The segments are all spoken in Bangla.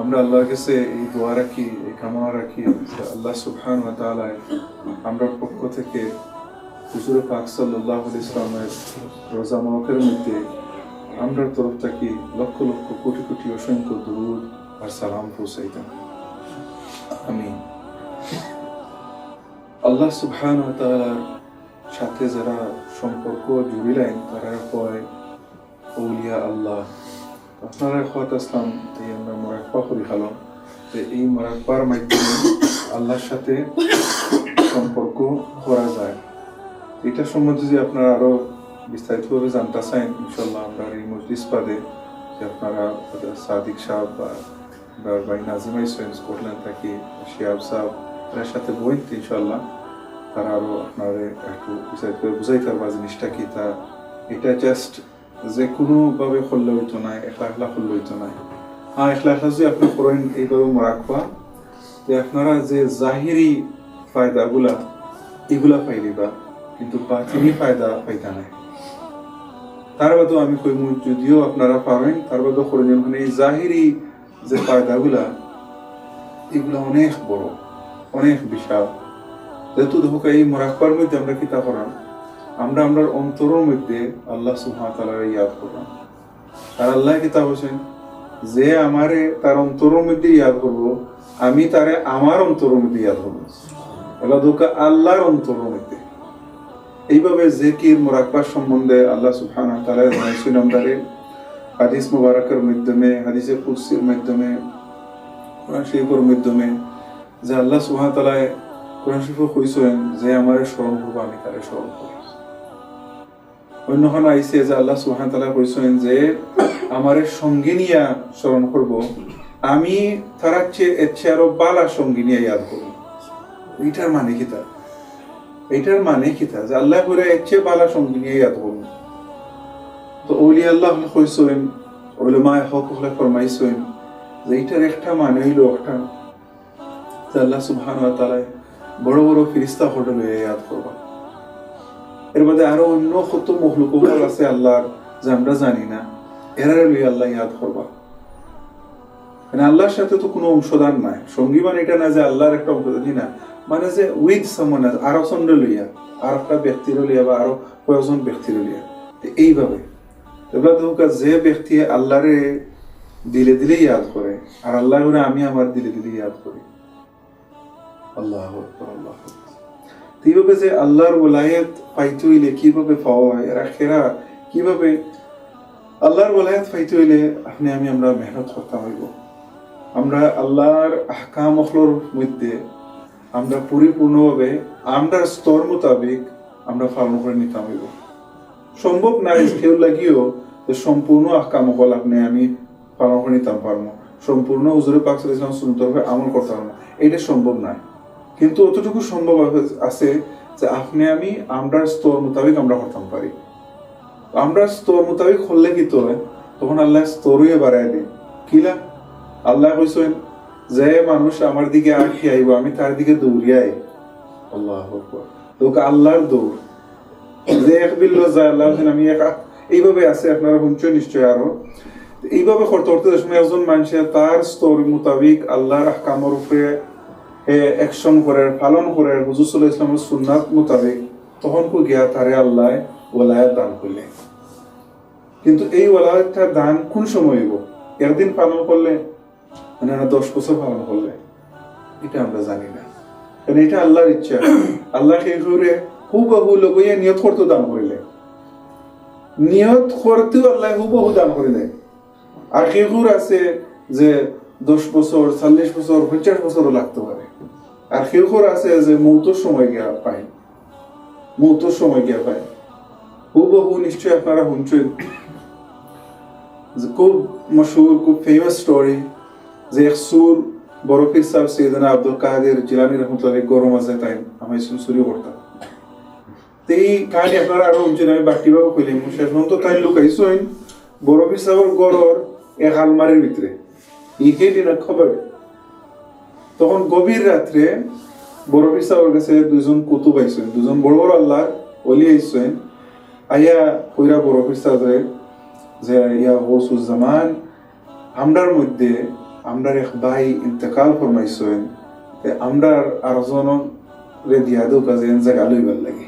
আমরা আল্লাহর কাছে এই দোয়া রাখি, এই কামনা রাখি আল্লাহ সুবহান ওয়া তাআলা আমরা পক্ষ থেকে হুজুর পাক সাল্লাল্লাহু ইসলামের রোজা মুবারকের মধ্যে আমরা তরফ থেকে লক্ষ লক্ষ কোটি কোটি অসংখ্য দুরুদ আর সালাম পৌঁছাইতাম আমি আল্লাহ সুবহান ওয়া তাআলার সাথে যারা সম্পর্ক জুড়িলেন, তারা কয় ওলিয়া আল্লাহ। আপনারা খোয়াত আসলাম, এই আমরা মরাকপা করি খালাম যে এই মরাকপার মাধ্যমে আল্লাহর সাথে সম্পর্ক করা যায়। এটা সম্বন্ধে যে আপনারা আরও বিস্তারিতভাবে জানতে চান ইনশাল্লাহ আমরা এই মজলিস পাদে যে আপনারা সাদিক সাহেব বা ভাই নাজিমাই সোয়েন স্কটল্যান্ড থাকি শিয়াব সাহেব এর সাথে বই ইনশাল্লাহ তারা আরও আপনারা একটু বিস্তারিত করে বুঝাইতে পারবা জিনিসটা কি, তা এটা জাস্ট যে কোনো ভাবে করলে হইতো না একলা একলা করলে হইতো না হ্যাঁ একলা একলা যদি আপনি করেন এইভাবে রাখবা যে আপনারা যে জাহিরি ফায়দাগুলা, এগুলা পাইলিবা, কিন্তু বাতিনি ফায়দা পাইতা নাই। তার বাদেও আমি কইম, যদিও আপনারা পাবেন তার বাদেও করে মানে এই জাহিরি যে ফায়দাগুলা, এগুলা অনেক বড়, অনেক বিশাল। যেহেতু দেখো, এই মোরাকবার মধ্যে আমরা কিতা করাম? আমরা আমরা অন্তরের মধ্যে আল্লাহ সুহা তালার ইয়াদ করলাম আর আল্লাহ কিতা বলছেন যে আমারে তার অন্তরের মধ্যে ইয়াদ করব, আমি তারে আমার অন্তরের মধ্যে ইয়াদ করব। এবার ধোকা আল্লাহর অন্তরের মধ্যে। এইভাবে জেকির মোরাকবার সম্বন্ধে আল্লাহ সুবহান তাআলা জানাইছেন আমাদের হাদিস মুবারকের মাধ্যমে হাদিসে কুদসির মাধ্যমে, কোরআন শরীফের মাধ্যমে, যে আল্লাহ সুবহান তাআলা কোরআন শরীফে কইছেন যে আমারে স্মরণ করব, আমি তারে স্মরণ করব। অন্যখানে আইসে যে আল্লাহ সুবহান তাআলা কইছেন যে, আমারে সঙ্গে নিয়া স্মরণ করব। আমি তার চেয়ে আরও বালা সঙ্গে নিয়ে ইয়াদ করব। এটার মানে কি তা? এটার মানে কি তা? যে আল্লাহ করে এর চেয়ে বালা সঙ্গে নিয়ে ইয়াদ করব। তো ওলি আল্লাহ কইছেন ওলামায় হক হলে ফরমাইছেন যে এটার একটা মানে হইল একটা। যে আল্লাহ ওয়া তাআলা বড় বড় ফিরিস্তা হোটেল ইয়াদ করবা। এর মধ্যে আরও অন্য কত মখলুক আছে আল্লাহর যে আমরা জানি না, এরা আল্লাহ ইয়াদ করবা। মানে আল্লাহর সাথে তো কোনো অংশদান নাই। সঙ্গী মানে এটা না যে আল্লাহর একটা অংশদান না। মানে যে উইথ সামন আরও চন্দ্র লইয়া, আর একটা ব্যক্তির লইয়া বা আরও কয়েকজন ব্যক্তির লইয়া। এইভাবে। এবার তো যে ব্যক্তি আল্লাহরে দিলে দিলে ইয়াদ করে, আর আল্লাহ আমি আমার দিলে দিলে ইয়াদ করি। আল্লাহ আল্লাহ এইভাবে যে আল্লাহর ওলায়ত পাইতে হইলে কীভাবে পাওয়া হয়, এরা খেরা কীভাবে আল্লাহর ওলায়ত পাইতে হইলে আপনি, আমি, আমরা মেহনত করতে হইব। আমরা আল্লাহর আহকাম মধ্যে আমরা পরিপূর্ণভাবে, আমরা স্তর মোতাবেক আমরা পালন করে নিতে হইব। সম্ভব নাই কেউ লাগিও যে সম্পূর্ণ আহকাম অকল আপনি, আমি পালন করে নিতাম পারব সম্পূর্ণ হুজুরে পাক ইসলাম সুন্দরভাবে আমল করতে পারব এটা সম্ভব নয় কিন্তু অতটুকু সম্ভব আছে যে আপনি আমি আমরা স্তর মোতাবেক আমরা করতাম পারি। আমরা স্তর মোতাবেক করলে কি তো তখন আল্লাহ স্তরই বাড়াই দিন কিলা আল্লাহ কইছেন, যে মানুষ আমার দিকে আর কি আইব, আমি তার দিকে দৌড়িয়াই। আল্লাহ তোকে আল্লাহর দৌড়। যে এক বিল্ল যায় আল্লাহ আমি এক এইভাবে আছে, আপনারা শুনছেন নিশ্চয় আরও। এইভাবে করতে করতে একজন মানুষের তার স্তর মোতাবিক আল্লাহর আহকামর উপরে অ্যাকশন করে পালন করে হুজুর সাল্লাহ ইসলামের সুন্নাত মোতাবেক তখন কো গিয়া তারে আল্লাহ ওলায়াত দান করলে। কিন্তু এই ওলায়াতটা দান কোন সময় হইব? একদিন পালন করলে? মানে দশ বছর পালন করলে? এটা আমরা জানি না। কারণ এটা আল্লাহর ইচ্ছা। আল্লাহ সেই করে হুবাহু লগইয়া নিয়ত করতে দান করিলে। নিয়ত করতেও আল্লাহ হুবাহু দান করিলে। আর কেউর আছে যে দশ বছর, চল্লিশ বছর, পঞ্চাশ বছরও লাগতে পারে। আর কেউর আছে যে মৌতর সময় গিয়া পায়। মৌতর সময় গিয়া পায়। হুবহু নিশ্চয় আপনারা শুনছেন খুব মশহুর, খুব ফেমাস স্টোরি যে এক সুর বড় পীর সাহেব সৈয়দনা আব্দুল কাদের জিলানি রহমতুল্লাহ গরম আছে তাই আমি চুরি করতাম। তো এই কাহিনী আপনারা আরও উঞ্চিন আমি বাকি ভাবে কইলাম। শেষ পর্যন্ত তাই লুকাইছেন বড় পীর গড়র এক আলমারির ভিতরে। ইহে দিন খবর। তখন গভীর রাত্রে বড় পীর সাহেবের কাছে দুজন কুতুব আইসেন দুজন বড় বড় আল্লাহ অলি আইসেন আইয়া কইরা বড় পীর সাহেবের যে ইয়া গৌসুজ্জামান আমরার মধ্যে আমরার এক ভাই ইন্তেকাল ফরমাইছেন আমরার আরজন রে দিয়া দেও কাজে জায়গা লইবার লাগে।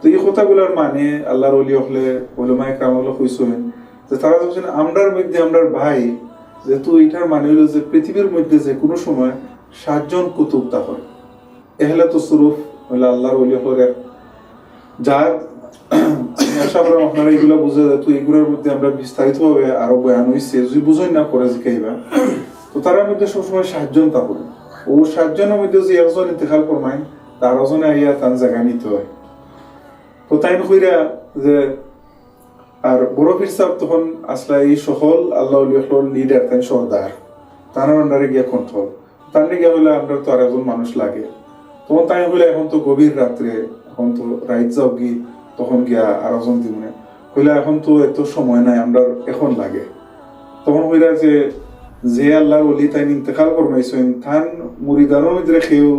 তো এই কথাগুলোর মানে আল্লাহর অলি হলে ওলমা একরাম হলে কইছেন যে তারা বলছেন আমরার মধ্যে আমরার ভাই যে তুই এটার মানে হলো যে পৃথিবীর মধ্যে যে কোনো সময় সাতজন কুতুব তা হয় এহলে তো সুরুফ হলে আল্লাহর অলি হলে যার আশা করি আপনারা এগুলো বুঝে যায় তো এগুলোর মধ্যে আমরা বিস্তারিত ভাবে আরও বয়ান হয়েছে যদি বুঝেন না পরে জিকাইবা তো তার মধ্যে সবসময় সাতজন তা করে ও সাতজনের মধ্যে যে একজন ইন্তেকাল করমাই তার ওজনে আইয়া তার জায়গা নিতে হয়। তো তাই কইরা যে আর বড় পীর সাহেব তখন আসলে এই সকল আল্লাহ লিডার তাই সর্দার তার আন্ডারে গিয়া কন্ট্রোল তার গিয়া হলে আমরা তো আর একজন মানুষ লাগে। তখন তাই হলে এখন তো গভীর রাত্রে, এখন তো রাইত যাও গি তখন গিয়া আর একজন দিমনে কইলে এখন তো এত সময় নাই, আমরা এখন লাগে। তখন কইরা যে যে আল্লাহ অলি তাই ইন্তেকাল করমাইছেন থান মুরিদানোর মধ্যে খেয়েও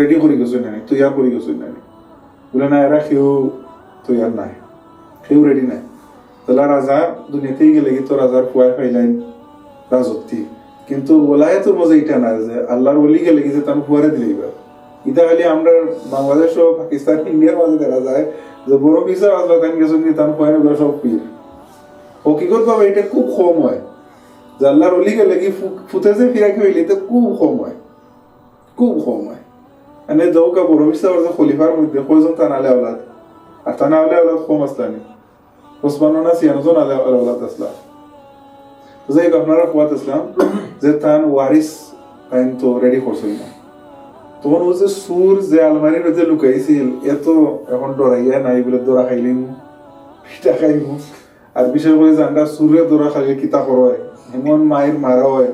রেডি করে গেছে না তৈয়ার করে গেছে না বলে না, এরা কেউ তৈয়ার নাই কেউ রেডি নাই। তাহলে রাজা দুনিয়াতেই গেলে কি তো রাজার ফুয়াই ফাইলাইন রাজত্বী। কিন্তু ওলায় তো মজা এটা না, যে আল্লাহর অলি গেলে কি যে তার ফুয়ারে দিলে এবার ইটা খালি আমরা বাংলাদেশ ও পাকিস্তান, ইন্ডিয়ার মাঝে দেখা যায় যে বড় পিসা আসলে তাই গেছেন কি তার ফুয়ারে গুলো সব পীর। হকিকত ভাবে এটা খুব কম হয়। যে আল্লাহর অলি গেলে কি ফুটেছে ফিরাকি হইলে তো খুব কম হয়। খুব কম হয়। এনে দৌকা বড় পিসা খলিফার মধ্যে কয়জন তানালে আওলাদ। আর তানা আওলে আওলাদ কম আসলানি। ওসমান না সিয়ানজন আলে আওলাদ আসলা যাই হোক, আপনারা কোয়াত ইসলাম যে তান ওয়ারিস তাইন তো রেডি করছিল না। তখন ও যে সুর যে আলমারির মধ্যে লুকাইছিল এত এখন ডরাইয়া নাই বলে দরা খাইলিম পিঠা খাইম আর বিশেষ করে জানটা সুরে দরা খাইলে কিতা হয়? এমন মায়ের মারা হয়।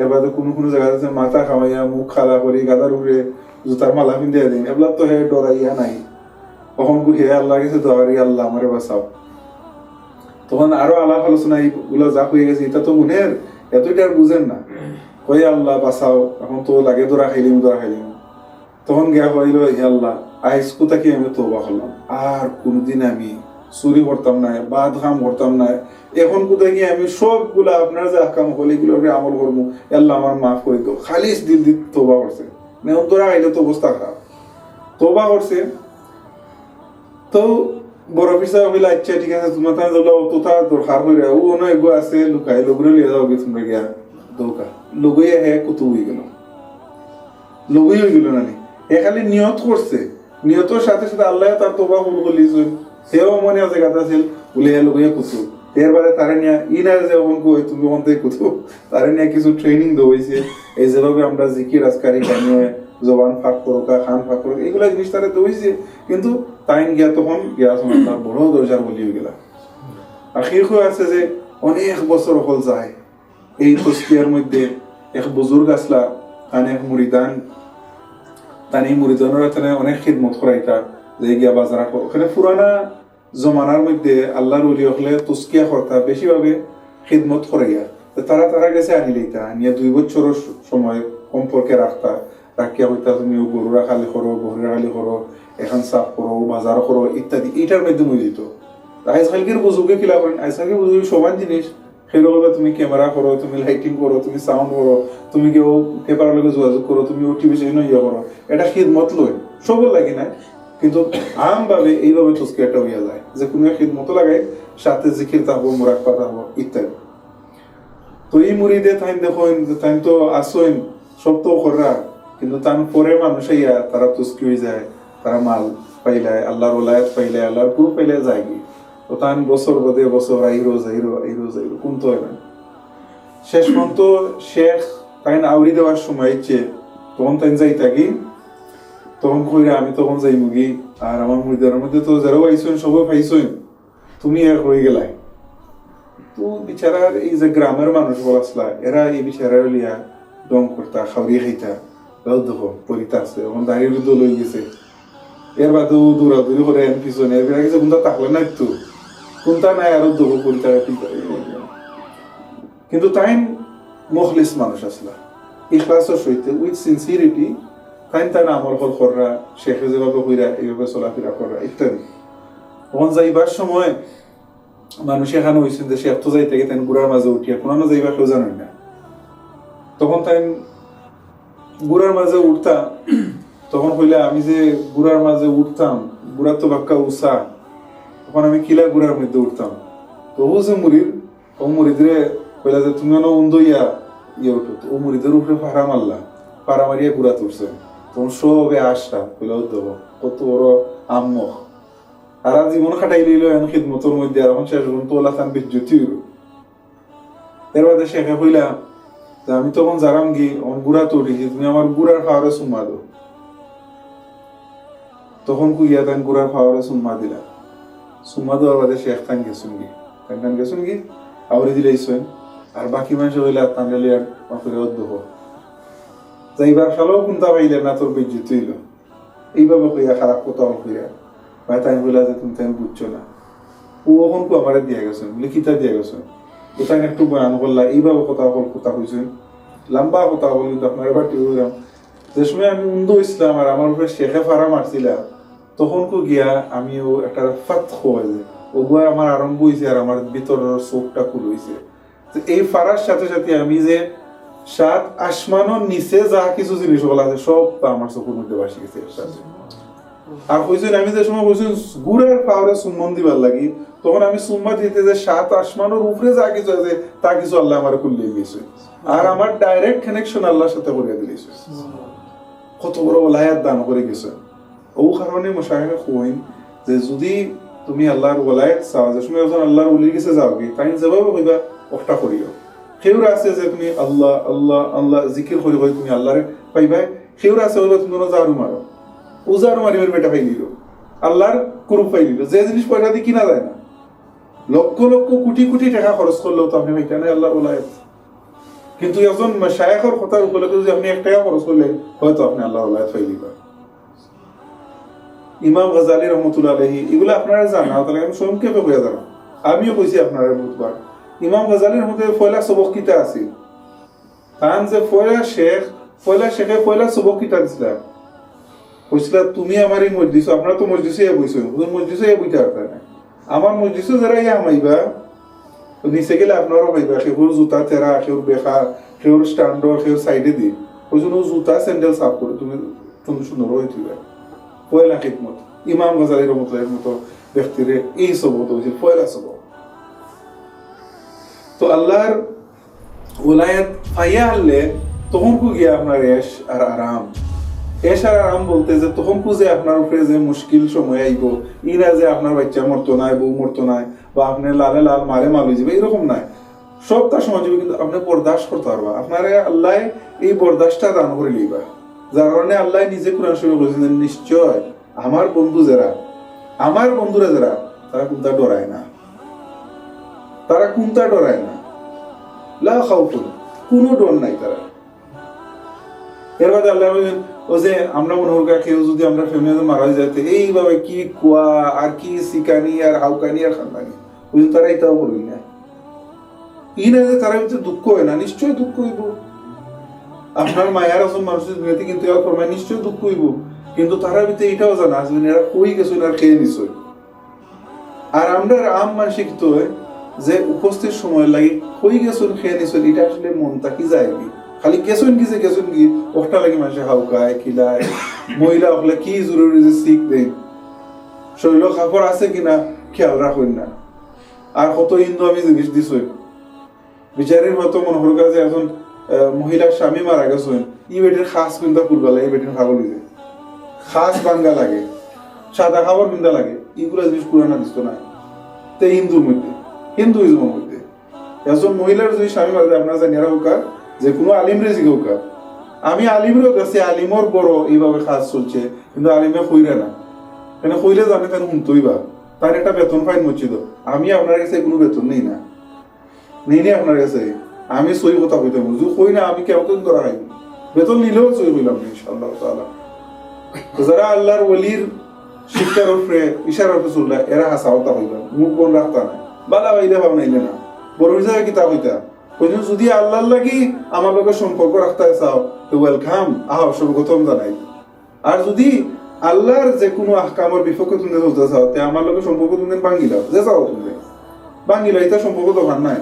এর বাদে কোনো কোনো জায়গাতে আছে মাথা খাওয়াইয়া, মুখ খালা করি, গাদার উপরে জুতার মালা পিন্দিয়া দিন, এগুলা তো হে ডরাইয়া নাই। কখন হে আল্লাহ গেছে দোয়ারি আল্লাহ আমারে বাঁচাও। তখন আরও আলাপ আলোচনা এইগুলো যা হয়ে গেছে, এটা তো মনের, এতটা আর বুঝেন না। কই আল্লাহ, বাঁচাও, এখন তো লাগে দোরা খাইলিম দোরা খাইলিম। তখন গিয়া হইল, হে আল্লাহ আইস কোথাকে আমি তোবা করলাম? আর কোনদিন আমি চুরি করতাম না, বাদ কাম করতাম না। এখন কোথায় গিয়ে আমি সবগুলা আপনার যে আকাম হল এগুলো আমল করব? আল্লাহ আমার মাফ করে দিও। খালিস দিল দিল তোবা করছে। তোরা খাইলে তো অবস্থা খারাপ। তোবা করছে। তো আচ্ছা নিয়ত করছে নিয়তর সাথে সাথে আল্লাহ তার তোবা হুল গলিছেন সেও মনে আছে কথা ছিল বলে হে কুতু। এরবারে তারে তুমি অন থেকে কুতু তারে নিয়ে কিছু ট্রেনিং দেওয়াইছে এই যেভাবে আমরা জিকির আজকারি জবান ফাঁক করোকা খান ফাঁক করোকা এগুলা জিনিস তারা দইছে কিন্তু তাইন গিয়া তখন গিয়া সময় তার বড় দরজার বলি হয়ে গেলা। আর হয়ে আছে যে অনেক বছর হল যায়। এই তস্কিয়ার মধ্যে এক বুজুর্গ আসলা তান এক মুরিদান তান এই মুরিদানের তানে অনেক খিদমত করাইতা যে গিয়া বাজারা ওখানে পুরানা জমানার মধ্যে আল্লাহর উলি হলে তস্কিয়া করতা বেশিভাবে খিদমত করাইয়া তারা তারা গেছে আনিলেইতা আনিয়া দুই বছরের সময় সম্পর্কে রাখতা রাখিয়া হইতা তুমি ও গরু রাখালি করো গরু রাখালি করো, এখন সাফ করো বাজার করো, ইত্যাদি। এইটার মাধ্যমে দিত আজকালকের বুজুর্গে কিলা করেন। আজকালকে বুজুর্গ সমান জিনিস। সেরকম তুমি ক্যামেরা করো, তুমি লাইটিং করো, তুমি সাউন্ড করো, তুমি কেউ পেপারের লগে যোগাযোগ করো, তুমি ওটিভি সেজন্য ইয়ে করো। এটা খিদমত লই সবর লাগে না কিন্তু আম ভাবে এইভাবে তুস্কি একটা হইয়া যায়। যে কোনো খিদমত লাগাই, সাথে জিকির থাকব মোরাক পাতা হব ইত্যাদি। তো এই মুড়িদে তাই দেখুন, যে তাই তো আসইন সব তো করা কিন্তু তার পরে মানুষ ইয়া তারা তুস্কি হয়ে যায় তারা মাল পাইলে, আল্লাহর ওলায়াত পাইলায় আল্লাহর পুর পাইলে যায় কি তো তান বছর বাদে বছর আইরো যাইরো আইরো যাইরো কোন তো হয় না। শেষ পর্যন্ত শেখ তাই আউরি দেওয়ার সময় ইচ্ছে তখন তাই যাই থাকি তখন কইরা আমি তখন যাই মুগি আর আমার মুড়িদার মধ্যে তো যারাও আইসইন, সবাই পাইছইন তুমি এক হয়ে গেলাই। তো বিচারার এই যে গ্রামের মানুষ বলাসলা, এরা এই বিচারার লিয়া ডং করতা খাওয়ারি খাইতা। আছে হয়ে গেছে এর দৌড়াদৌড়ি কোনটা না একটু কোনটা নাই আরও কিন্তু তাই মখলিস মানুষ আসলা ইখলাসের সহিত উইথ তাই তাই আমল হল কররা শেখে যেভাবে হইরা এইভাবে চলাফেরা করা ইত্যাদি তখন যাইবার সময় মানুষ এখানে হয়েছেন যে শেখ তো যাইতে গিয়ে তাই গুড়ার মাঝে উঠিয়া কোনো যাইবার কেউ জানেন না তখন তাই গুড়ার মাঝে উঠতাম, তখন হইলে আমি যে গুড়ার মাঝে উঠতাম গুড়ার তো বাক্কা উষা। তখন আমি কিলা গুড়ার মধ্যে উঠতাম। তো ও যে মুড়ির, ও মুড়িদরে কইলা যে তুমি অন উন্দ ইয়া উঠো। ও মুড়িদের উপরে পাড়া মারলা পাড়া মারিয়া গুড়া তুলছে তখন সবে আসটা, কইলা দেবো কত বড় আম্মক আর জীবন খাটাই লইল এখন খিদমতর মধ্যে, আর এখন শেষ পর্যন্ত ওলা তান হইল। এর বাদে শেখে কইলা যে আমি তখন জারাম গি আমার গুড়া তো উঠেছি তুমি আমার গুড়ার খাওয়ারে সুম্মা দো তখন কুইয়া তান গুড়ার খাওয়ারে সুম্মা দিলা। সুম্মা দেওয়ার বাদে শেখ তান গেছুন গি তান তান গেছুন গি আউরি দিলে দিলাইছেন। আর বাকি মানুষ হইলে তান গেলে আর মাফিরে অধ্যহ যাইবার সালেও কোনটা পাইলে না তোর বিদ্যুতি হইল? এইভাবে কইয়া খারাপ কথা কইয়া ভাই তাই বলে যে তুমি তাই বুঝছ না। ও ওখন কু আমারে দিয়া গেছেন? লিখিতা দিয়া গেছেন? ওটাই একটু বয়ান করলা, এইভাবে কথা বল, কথা কইছেন লম্বা কথা বল, কিন্তু আপনার এবার টিউ দিলাম যে সময় আমি উন্দ ইসলাম আর আমার উপরে শেখে ফারা মারছিলা, তখন কো গিয়া আমিও একটা ফাত হয়ে যায় ওগুয়া আমার আরম্ভ হয়েছে আর আমার ভিতরের চোখটা খুল হয়েছে তো এই ফারার সাথে সাথে আমি যে সাত আসমানের নিচে যা কিছু জিনিস বলা আছে, সব আমার চোখের মধ্যে বাসি গেছে এর সাথে। আর কইছেন আমি যে সময় গুড়ের পাওয়ারে সুম্মন দিবার লাগি, তখন আমি সুম্মা দিতে যে সাত আসমানের উপরে যা কিছু আছে, তা কিছু আল্লাহ আমার আর আমার ডাইরেক্ট কানেকশন আল্লাহর সাথে দিয়েছে। কত বড় ওলায়াত দান করে গেছে। ও কারণে যে যদি তুমি আল্লাহর ওলায়াত চাও, যে সময় যখন আল্লাহর ওলির কাছে যাও কি তাই যেভাবে কইবা, ওটা করিও। সেউরা আছে যে তুমি আল্লাহ আল্লাহ আল্লাহ জিকির করে করে তুমি আল্লাহরে পাইবা সেউরা আছে হইবা তুমি জারু মারো। উজার মারিবার বেটা পাই নিল আল্লাহর কুরুপ পাই নিল যে জিনিস পয়সা দিয়ে কিনা যায় না। লক্ষ লক্ষ কোটি কোটি টাকা খরচ করলেও তো আপনি পাইতেন আল্লাহ ওলায়ত। কিন্তু একজন শায়খর কথার উপলক্ষে যদি আপনি এক টাকা খরচ করলে, হয়তো আপনি আল্লাহ ওলায়ত পাই দিবা ইমাম গাজালি রহমতুল্লাহ আলহি এগুলো আপনারা জানা তাহলে আমি সংক্ষেপে হয়ে জানা আমিও কইছি আপনারা বুধবার। ইমাম গাজালির মধ্যে পয়লা সবক কিতা আছে। তান যে পয়লা শেখ পয়লা শেখে পয়লা সবক কিতা দিছিলাম। কইছিল তুমি আমার এই মসজিদ আপনারা তো মসজিদে বইছো মসজিদে বইতে পারবে না আমার মসজিদে যারা ইয়া মাইবা নিচে গেলে আপনারও পাইবা সেগুর জুতা তেরা সেগুর বেখা সেগুর স্ট্যান্ড সেগুর সাইডে দি। ওই জন্য জুতা স্যান্ডেল সাফ করে তুমি সুন্দর সুন্দর হয়ে তুইবা পয়লা খিদমত, ইমাম গাজালি রহমতুল্লাহের মতো ব্যক্তিরে এই সব হতো হয়েছে পয়লা সব তো আল্লাহর ওলায়াত পাইয়া আনলে তখন গিয়া আপনার এস আর আরাম আর আরাম বলতে যে তখন কু আপনার উপরে যে মুশকিল সময় আইব ই যে আপনার বাচ্চা মরতো নাই বউ মরতো নাই বা আপনি লালে লাল মারে মাল হয়ে যাবে, এরকম নাই। সব তার সময় যাবে কিন্তু আপনি বরদাস্ত করতে পারবা। আপনার আল্লাহ এই বরদাস্তটা দান করে লিবা যার কারণে আল্লাহ নিজে কোরআন শরীফে বলেছেন নিশ্চয় আমার বন্ধু যারা, আমার বন্ধুরা যারা, তারা কোনটা ডরায় না। তারা কোনটা ডরায় না। লা খাউফুন, কোনো ডর নাই তারা। এর বাদে আল্লাহ বলেন যে আমরা মনে করি কেউ যদি আমরা মারা যেতে এইভাবে কি কুয়া, আর কি সিকানি আর হাউকানি আর তারা এটাও না। ই না যে তারা ভিতরে দুঃখ হয় না, নিশ্চয়ই দুঃখ হইব। আপনার মায়ার আসল মানুষের কিন্তু এরা করবে নিশ্চয়ই দুঃখ হইব। কিন্তু তারা ভিতরে এটাও জানা আসবে এরা কই গেছে আর খেয়ে নিশ্চয় আর আমরা আম মানসিক যে উপস্থিত সময় লাগে কই গেছুন খেয়ে নিছুন এটা আসলে মনটা কি যায় কি খালি গেছুন কি যে গেছুন কি ওটা লাগে মানুষে হাউকায় খিলায় মহিলা হলে কি জরুরি যে শিখ দেয় শরীর কাপড় আছে কিনা খেয়াল রাখুন না। আর কত হিন্দু আমি জিনিস দিছই বিচারের মতো মনে হল যে এখন মহিলার স্বামী মারা গেছেন, ই বেটির খাস পিন্দা ফুলবা লাগে বেটির খাগল দিছে খাস বাঙ্গা লাগে সাদা খাবার পিন্দা লাগে এগুলা জিনিস পুরানা দিত না। তে হিন্দুর মধ্যে হিন্দুইজমের মধ্যে। একজন মহিলার যদি স্বামী মারা যায় আপনারা জানি এরা হোকা যে কোনো আলিমরে জিগে হোকা। আমি আলিমরেও কাছে আলিমর বড় এইভাবে কাজ চলছে, কিন্তু আলিমে কইরা না। কেন কইলে জানে কেন শুনতই বা। তার একটা বেতন ফাইন মসজিদ আমি আপনার কাছে কোনো বেতন নেই না। নেই নেই আপনার কাছে? আমি সই কথা কইতে বুঝু কই না, আমি কেমন ধরা খাইব বেতন নিলেও সই কইলাম না, ইনশাআল্লাহ তাআলা। যারা আল্লাহর ওলির শিক্ষার উপরে ইশারার উপরে চললা, এরা হাসা হতা হইবা। মুখ বন রাখতা না বালা হইলে ভাব নাইলে না। বড় হিসাবে কিতাব হইতা। কইন যদি আল্লাহর লাগি আমার লগে সম্পর্ক রাখতে চাও, তো ওয়েলকাম আহ সর্বপ্রথম জানাই। আর যদি আল্লাহর যে কোনো আহকামের বিপক্ষে তুমি চলতে চাও, তে আমার লগে সম্পর্ক তুমি ভাঙ্গি লাও যে চাও তুমি। ভাঙ্গি লাও এটা সম্পর্ক ভান নাই।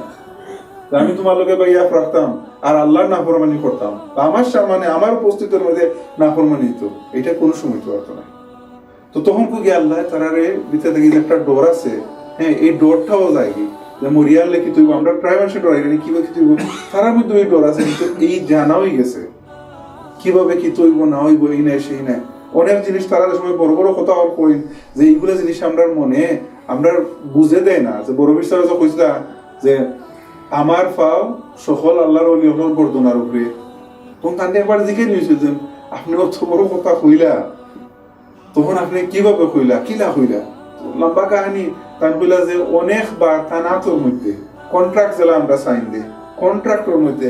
আমি তোমার লগে বা ইয়াফ রাখতাম, আর আল্লাহর নাফরমানি করতাম। আমার সামনে, আমার উপস্থিতির মধ্যে নাফরমানি তো এটা কোনো সময় তো হতো না। তো তখন কো আল্লাহ তারারে ভিতরে যে একটা ডোর আছে। হ্যাঁ এই ডোরটাও যায় মরিয়ার লেখি তুই আমরা প্রায় মানুষে ডরাই না কীভাবে কি তুই তারার মধ্যে ওই ডোর আছে, কিন্তু এই জানা হয়ে গেছে, কীভাবে কি তৈব না হইব, এই নাই সেই নাই অনেক জিনিস তারা সময় বড় বড় কথা কই যে এইগুলো জিনিস আমরা মনে, আমরা বুঝে দেয় না। যে বড় বিশ্বাস কইছিল যে আমার ফাও সকল আল্লাহর অলি হল বর্ধনার উপরে। তখন তান্তে একবার জিজ্ঞেস নিয়েছিল যে, আপনি অত বড় কথা কইলা, তখন আপনি কীভাবে কইলা কিলা কইলা? লম্বা কাহিনী তান কইলা যে অনেকবার তানাতোর মধ্যে কন্ট্রাক্ট যেলা আমরা সাইন দিই। কন্ট্রাক্টর মধ্যে